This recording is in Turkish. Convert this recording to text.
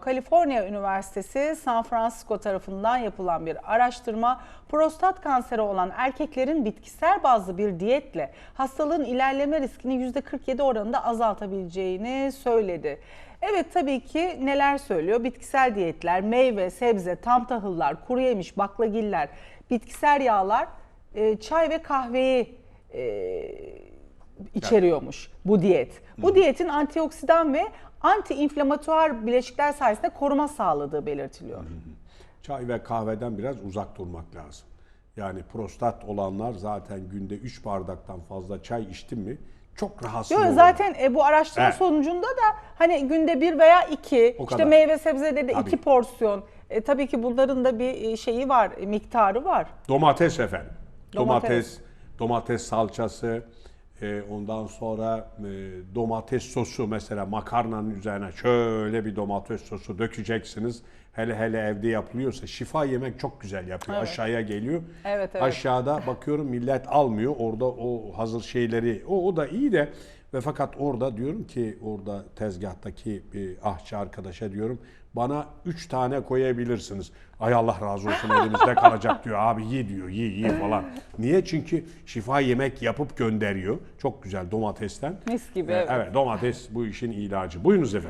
Kaliforniya Üniversitesi San Francisco tarafından yapılan bir araştırma prostat kanseri olan erkeklerin bitkisel bazlı bir diyetle hastalığın ilerleme riskini %47 oranında azaltabileceğini söyledi. Evet tabii ki neler söylüyor? Bitkisel diyetler, meyve, sebze, tam tahıllar, kuru yemiş, baklagiller, bitkisel yağlar, e, çay ve kahveyi e, içeriyormuş bu diyet. Bu diyetin antioksidan ve antiinflamatuar bileşikler sayesinde koruma sağladığı belirtiliyor. Çay ve kahveden biraz uzak durmak lazım. Yani prostat olanlar zaten günde 3 bardaktan fazla çay içtin mi çok rahatsız Yok olur. zaten e, bu araştırma Evet. sonucunda da hani günde bir veya iki, O işte kadar. meyve sebzede de Tabii. iki porsiyon. E, tabii ki bunların da bir e, şeyi var, e, miktarı var. Domates efendim. Domates. Domates, domates, salçası, e, ondan sonra e, domates sosu mesela makarnanın üzerine şöyle bir domates sosu dökeceksiniz. Hele hele evde yapılıyorsa şifa yemek çok güzel yapıyor. Evet. Aşağıya geliyor. Evet, evet. Aşağıda bakıyorum millet almıyor. Orada o hazır şeyleri o, o da iyi de ve fakat orada diyorum ki orada tezgahtaki bir ahçı arkadaşa diyorum bana 3 tane koyabilirsiniz. Ay Allah razı olsun elimizde kalacak diyor. Abi ye diyor ye ye falan. Niye? Çünkü şifa yemek yapıp gönderiyor. Çok güzel domatesten. Mis gibi, Ee, evet. evet domates bu işin ilacı. Buyurunuz efendim.